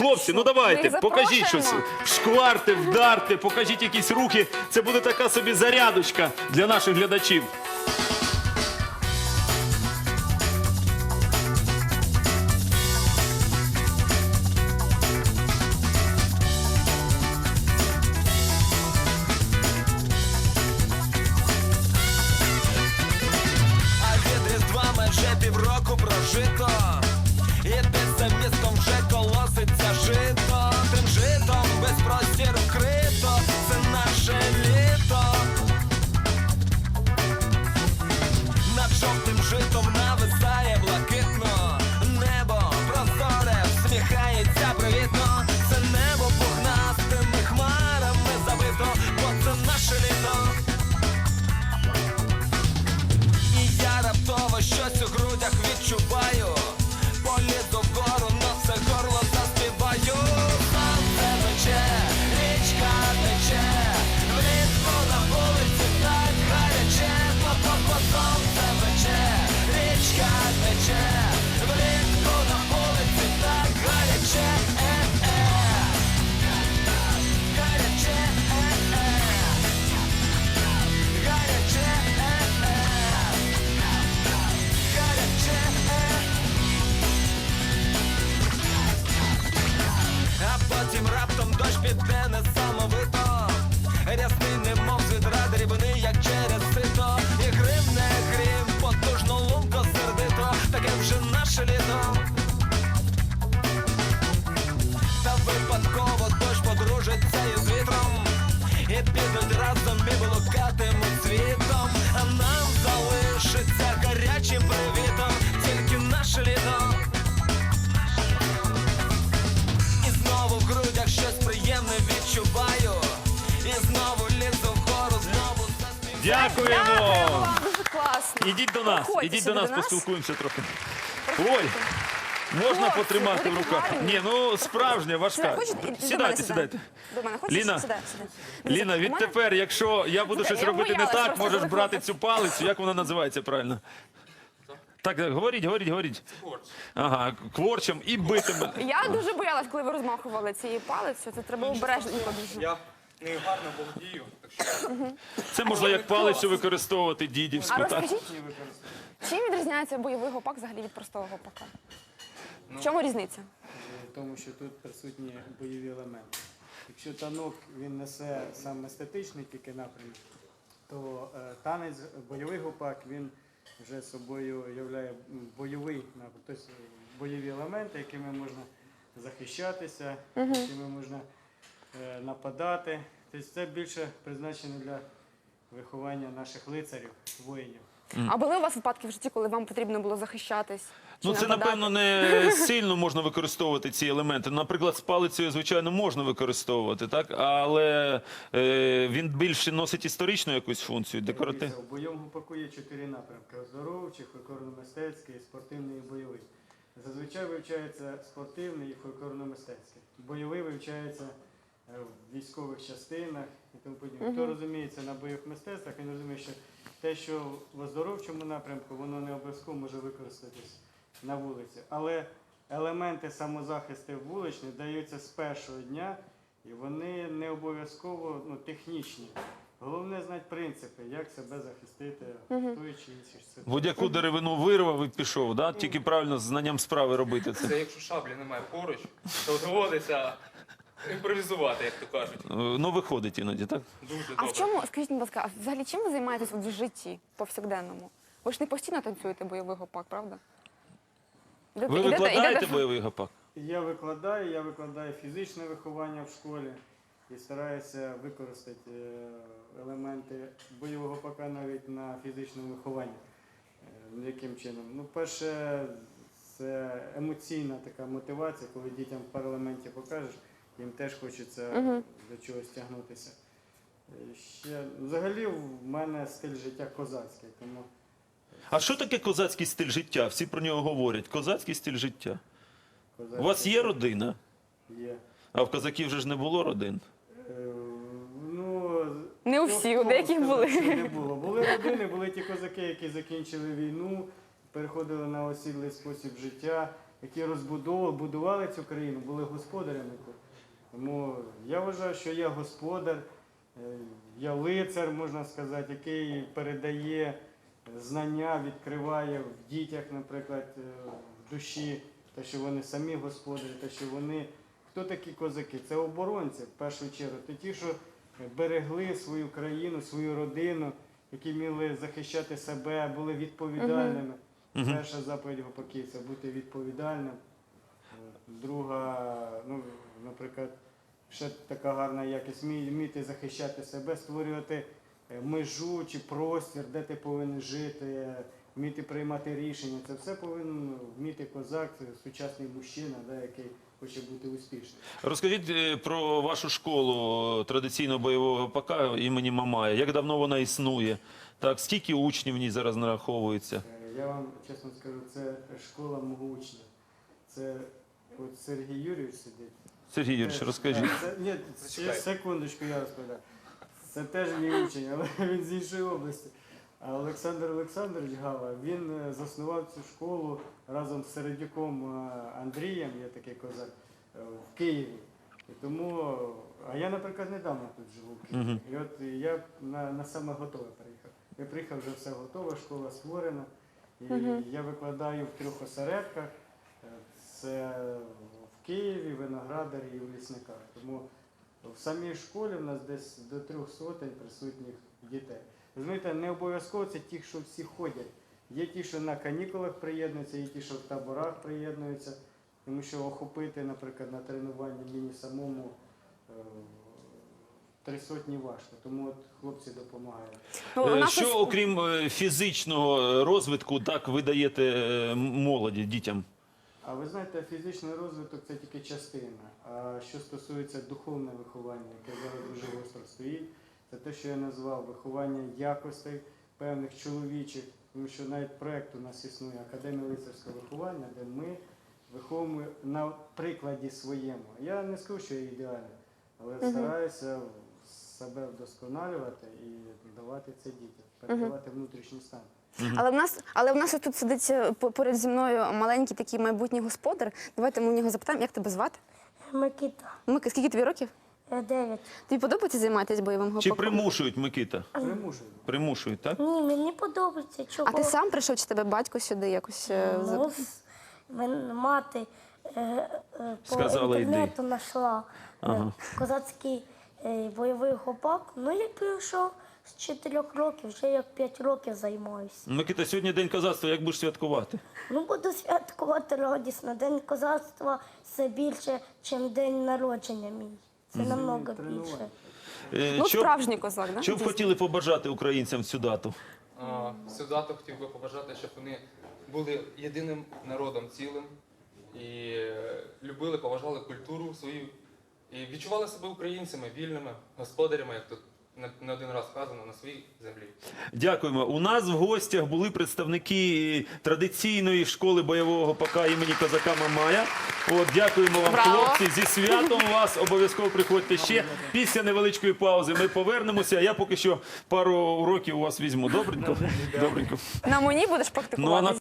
Хлопці, ну давайте, покажіть щось. запрошуємо. Вдарте, покажіть якісь рухи. Це буде така собі зарядочка для наших глядачів. Дякуємо! Вам, дуже класно. Ідіть до нас, ідіть до сюди нас, поспілкуємося трохи. Ой, можна Хлопці, потримати в руках. Ні, ну справжня, важка. До мене Сідайте, сідайте. До мене хочеш? Ліна, Сідай, сідай. Дивіться, Ліна, у мене- відтепер, якщо я буду щось я робити не боялась так, просто, можеш брати цю палицю. Як вона називається правильно? Так, так, говоріть, говоріть, говоріть. Ага, кворчем і бити мене. Я дуже боялась, коли ви розмахували цією палицею. Це треба дуже. Я не гарно володію, так що Це можна як палицю використовувати А дідівську. Так? розкажіть, чим відрізняється бойовий гопак взагалі від простого гопака? В чому різниця? тому що тут присутні бойові елементи. Якщо танок він несе сам естетичний тільки напрямок, то е, танець, бойовий гупак, він вже собою являє м, бойовий напрямок, тобто е, бойові елементи, якими можна захищатися, якими можна е, нападати. Тобто це більше призначено для виховання наших лицарів, воїнів. А були у вас випадки в житті, коли вам потрібно було захищатись? чи Ну, це нападати? напевно не сильно можна використовувати ці елементи. Наприклад, з палицею, звичайно, можна використовувати, так але е, він більше носить історичну якусь функцію, декоратив. У бойовому гупаку є чотири напрямки: оздоровчий, фольклорно-мистецький, спортивний і бойовий. Зазвичай вивчається спортивний і фольклорно-мистецький. Бойовий вивчається е, в військових частинах і тому подібне. Хто розуміється на бойових мистецтвах, він розуміє, що те, що в оздоровчому напрямку, воно не обов'язково може використатись на вулиці. Але елементи самозахисту вуличних даються з першого дня, і вони не обов'язково ну, технічні. Головне знати принципи, як себе захистити в той чи іншій ситуації. Будь-яку деревину вирвав і пішов, да? тільки правильно з знанням справи робити це. це якщо шаблі немає поруч, то доводиться імпровізувати, як то кажуть. Е, Ну, виходить іноді, так? А Дуже в чому, скажіть, будь ласка, а взагалі чим ви займаєтесь в житті повсякденному? Ви ж не постійно танцюєте бойовий гопак, правда? Ви ідете- викладаєте ідете- бойовий гапак? Я викладаю, я викладаю фізичне виховання в школі і стараюся використати е, елементи бойового пока навіть на фізичному вихованні. Е, Яким чином? Ну, перше, це емоційна така мотивація, коли дітям в парламенті покажеш, їм теж хочеться до чогось тягнутися. Е, Ще, взагалі в мене стиль життя козацький, тому А що таке козацький стиль життя? Всі про нього говорять. Козацький стиль життя. У вас є родина, є. а в козаків вже ж не було родин. Е, Ну, Не у хто- всіх, у хто деяких сказав, були. що Не було. Були родини, були ті козаки, які закінчили війну, переходили на осідлий спосіб життя, які розбудовували, будували цю країну, були господарями тут. Тому я вважаю, що я господар, е, я лицар, можна сказати, який передає знання, відкриває в дітях, наприклад, е, в душі, те, що вони самі господарі, те, що вони. Хто такі козаки? Це оборонці в першу чергу. Це ті, що берегли свою країну, свою родину, які вміли захищати себе, були відповідальними. Перша заповідь гопаківця бути відповідальним. Е, Друга, ну, наприклад, ще така гарна якість вміти захищати себе, створювати е, межу чи простір, де ти повинен жити, е, вміти приймати рішення. Це все повинен вміти козак, сучасний мужчина, да, який хоче бути успішним. Розкажіть е, про вашу школу традиційного бойового ПК імені Мамая. Як давно вона існує? Так, скільки учнів в ній зараз нараховується? Е, Я вам чесно скажу, це школа мого учня. Це от Сергій Юрійович сидить. Сергій Юрійович, розкажіть. Це, ні, ще секундочку, я розповідаю. Це теж мій учень, але він з іншої області. А Олександр Олександрович Гава, він е, заснував цю школу разом з Середюком е, Андрієм, є такий козак, е, в Києві. І тому, а я, наприклад, недавно тут живу в Києві. І от я на, на саме готове приїхав. Я приїхав, вже все готове, школа створена. І я викладаю в трьох осередках. Це в Києві, Виноградарі і в Лісниках. Тому в самій школі в нас десь до трьох сотень присутніх дітей. Розумієте, не обов'язково це ті, що всі ходять. Є ті, що на канікулах приєднуються, є ті, що в таборах приєднуються. Тому що охопити, наприклад, на тренуванні мені самому е, три сотні важко. Тому от хлопці допомагають. Ну, Е, Що окрім е, фізичного розвитку, так ви даєте молоді, дітям? А ви знаєте, фізичний розвиток це тільки частина. А що стосується духовного виховання, яке зараз дуже гостро стоїть, це те, що я назвав виховання якостей певних чоловічих, тому що навіть проєкт у нас існує Академія лицарського виховання, де ми виховуємо на прикладі своєму. Я не скажу, що я ідеальний, але стараюся себе вдосконалювати і давати це дітям, передавати внутрішній стан. Але в нас, але в нас тут сидить е, по- поряд зі мною маленький такий майбутній господар. Давайте ми у нього запитаємо, як тебе звати? Микита, Мики, скільки тобі років? е, 9. Тобі подобається займатися бойовим Чи гопаком? примушують Микита? Примушую. Примушують, так? Ні, мені подобається. Чого? А ти сам прийшов чи тебе батько сюди якось? е, за- Ну, с- мен- мати е, е, по Сказала, йди. інтернету знайшла Ага. козацький бойовий гопак. Ну, я прийшов з 4 років, вже як 5 років займаюся. Микита, сьогодні день козацтва, як будеш святкувати? Ну, буду святкувати радісно. День козацтва це більше, ніж день народження мій. Це намного більше. Е, Ну, що справжній козак, да? Що б хотіли побажати українцям в цю дату? А, Солдату хотів би побажати, щоб вони були єдиним народом цілим і е, любили, поважали культуру свою і відчували себе українцями, вільними, господарями, як тут не- один раз сказано, на своїй землі. Дякуємо. У нас в гостях були представники традиційної школи бойового ПК імені козака Мамая. От, дякуємо вам, Браво. хлопці. Зі святом вас обов'язково приходьте ще. Після невеличкої паузи ми повернемося. Я поки що пару уроків у вас візьму. Добренько? Добренько. На мені будеш Ну, а на практикуватися?